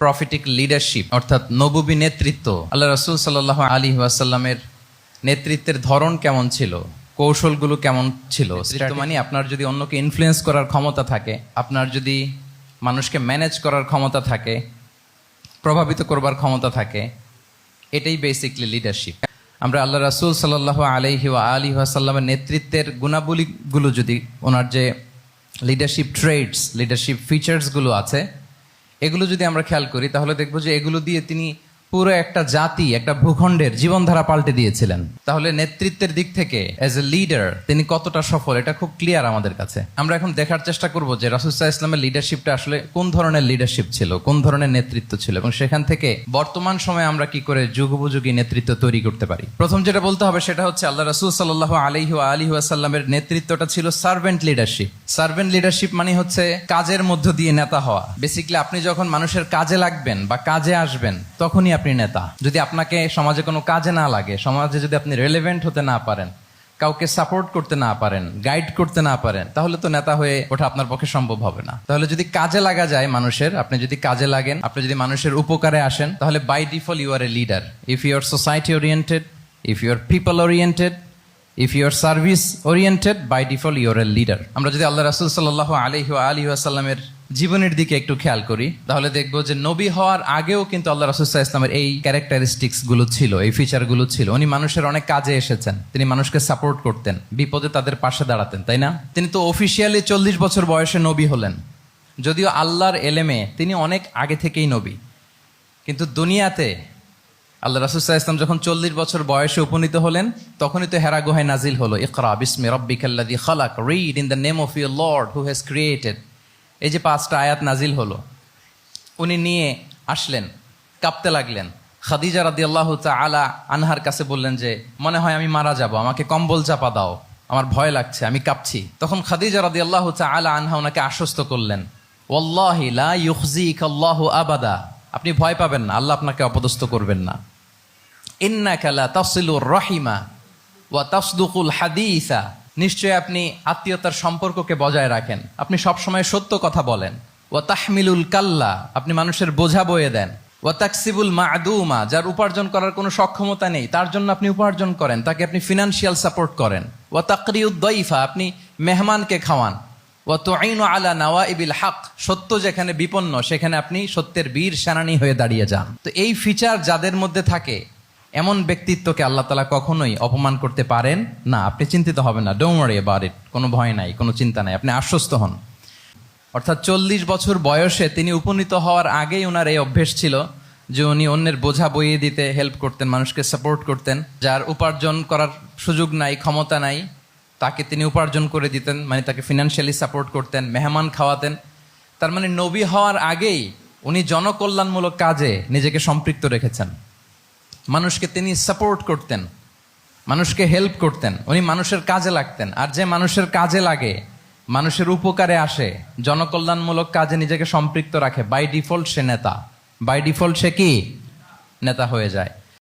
Prophetic leadership অর্থাৎ নবুবী নেতৃত্ব। আল্লাহ রসুল সাল্লাহ আলী ওয়াসাল্লামের নেতৃত্বের ধরন কেমন ছিল? কৌশলগুলো কেমন ছিল? মানে আপনার যদি অন্যকে ইনফ্লুয়েন্স করার ক্ষমতা থাকে, আপনার যদি মানুষকে ম্যানেজ করার ক্ষমতা থাকে, প্রভাবিত করবার ক্ষমতা থাকে, এটাই বেসিকলি লিডারশিপ আমরা আল্লাহ রাসুল সাল্লাহ আলহি আলী আসাল্লামের নেতৃত্বের গুণাবলীগুলো যদি ওনার যে লিডারশিপ ট্রেডস লিডারশিপ ফিচার্সগুলো আছে এগুলো যদি আমরা খেয়াল করি তাহলে দেখব যে এগুলো দিয়ে তিনি পুরো একটা জাতি, একটা ভূখণ্ডের জীবনধারা পাল্টে দিয়েছিলেন। তাহলে নেতৃত্বের দিক থেকে অ্যাজ এ লিডার তিনি কতটা সফল, এটা খুব ক্লিয়ার আমাদের কাছে। আমরা এখন দেখার চেষ্টা করব যে রাসুসাহ ইসলামের লিডারশিপটা আসলে কোন ধরনের লিডারশিপ ছিল, কোন ধরনের নেতৃত্ব ছিল, এবং সেখান থেকে বর্তমান সময়ে আমরা কি করে যুগোপযোগী নেতৃত্ব তৈরি করতে পারি। প্রথম যেটা বলতে হবে সেটা হচ্ছে আল্লাহ রাসুল সাল্লাহ আলহি আলী আসাল্লামের নেতৃত্বটা ছিল সার্ভেন্ট লিডারশিপ সার্ভেন্ট লিডারশিপ মানে হচ্ছে কাজের মধ্য দিয়ে নেতা হওয়া। বেসিক্যালি আপনি যখন মানুষের কাজে লাগবেন বা কাজে আসবেন, তখনই আপনি নেতা। যদি আপনাকে সমাজে কোনো কাজে না লাগে, সমাজে যদি আপনি রেলেভেন্ট হতে না পারেন, কাউকে সাপোর্ট করতে না পারেন গাইড করতে না পারেন, তাহলে তো নেতা হয়ে ওঠা আপনার পক্ষে সম্ভব হবে না। তাহলে যদি কাজে লাগা যায় মানুষের, আপনি যদি কাজে লাগেন, আপনি যদি মানুষের উপকারে আসেন, তাহলে by default you are a leader if you are society oriented if you are people oriented if you are service oriented by default you're a leader আমরা যদি আল্লাহ রাসুল সাল্লাহ আলহি আলী আসাল্লামের জীবনের দিকে একটু খেয়াল করি, তাহলে দেখব যে নবী হওয়ার আগেও কিন্তু আল্লাহ রাসুল্লাহ ইসলামের এই ক্যারেক্টারিস্টিক্সগুলো ছিল, এই ফিচারগুলো ছিল। উনি মানুষের অনেক কাজে এসেছেন, তিনি মানুষকে সাপোর্ট করতেন, বিপদে তাদের পাশে দাঁড়াতেন, তাই না? তিনি তো অফিসিয়ালি চল্লিশ বছর বয়সে নবী হলেন। যদিও আল্লাহর এলেমে তিনি অনেক আগে থেকেই নবী। কিন্তু দুনিয়াতে আল্লাহ রাসুসাহ ইসলাম যখন চল্লিশ বছর বয়সে উপনীত হলেন, তখনই তো হেরা গুহায় নাজিল হলো, ইকরা বিসমি রব্বিকাল্লাদি খালাক read in the name of your Lord who has created এই যে পাঁচটা আয়াত নাজিল হলো, উনি নিয়ে আসলেন, কাঁপতে লাগলেন। খাদিজা রাদি আল্লাহ আলা আনহার কাছে বললেন যে, মনে হয় আমি মারা যাব, আমাকে কম্বল চাপা দাও, আমার ভয় লাগছে, আমি কাঁপছি। তখন খাদিজা রাদি আল্লাহ আলা আনহা ওনাকে আশ্বস্ত করলেন ওল্লাহি লা আবাদা। আপনি ভয় পাবেন না, আল্লাহ আপনাকে অপদস্থ করবেন না। ইন্নাকালা তাসিলুর রহিমা ওয়া তাসদুকুল হাদিসা। নিশ্চয় আপনি আত্মীয়তার সম্পর্ককে বজায় রাখেন। আপনি সবসময় সত্য কথা বলেন। ওয়া তাহমিলুল কাল্লা, আপনি মানুষের বোঝা বয়ে দেন। ওয়া তাকসিবুল মাদুমা, যার উপার্জন করার কোনো সক্ষমতা নেই, তার জন্য আপনি উপার্জন করেন, তাকে আপনি ফিনান্সিয়াল সাপোর্ট করেন। ওয়া তাকরিউদ্দইফা আপনি মেহমানকে খাওয়ান। ও ওয়া তুআইনু আলা নাওয়া ইবিল হাক, সত্য যেখানে বিপন্ন, সেখানে আপনি সত্যের বীর সেনানী হয়ে দাঁড়িয়ে যান। তো এই ফিচার যাদের মধ্যে থাকে এমন ব্যক্তিত্বকে আল্লাহ তালা কখনোই অপমান করতে পারেন না। আপনি চিন্তিত হবেন না। ডোমরে এবার কোনো ভয় নাই, কোনো চিন্তা নাই। আপনি আশ্বস্ত হন। অর্থাৎ চল্লিশ বছর বয়সে তিনি উপনীত হওয়ার আগেই ওনার এই অভ্যেস ছিল যে উনি অন্যের বোঝা বইয়ে দিতে হেল্প করতেন, মানুষকে সাপোর্ট করতেন। যার উপার্জন করার সুযোগ নাই, ক্ষমতা নাই, তাকে তিনি উপার্জন করে দিতেন মানে তাকে ফিনান্সিয়ালি সাপোর্ট করতেন, মেহমান খাওয়াতেন। তার মানে নবী হওয়ার আগেই উনি জনকল্যাণমূলক কাজে নিজেকে সম্পৃক্ত রেখেছেন। মানুষকে তিনি সাপোর্ট করতেন, মানুষকে হেল্প করতেন, উনি মানুষের কাজে লাগতেন। আর যে মানুষের কাজে লাগে, মানুষের উপকারে আসে, জনকল্যাণমূলক কাজে নিজেকে সম্পৃক্ত রাখে বাই ডিফল্ট সে নেতা। বাই ডিফল্ট সে কি? নেতা হয়ে যায়।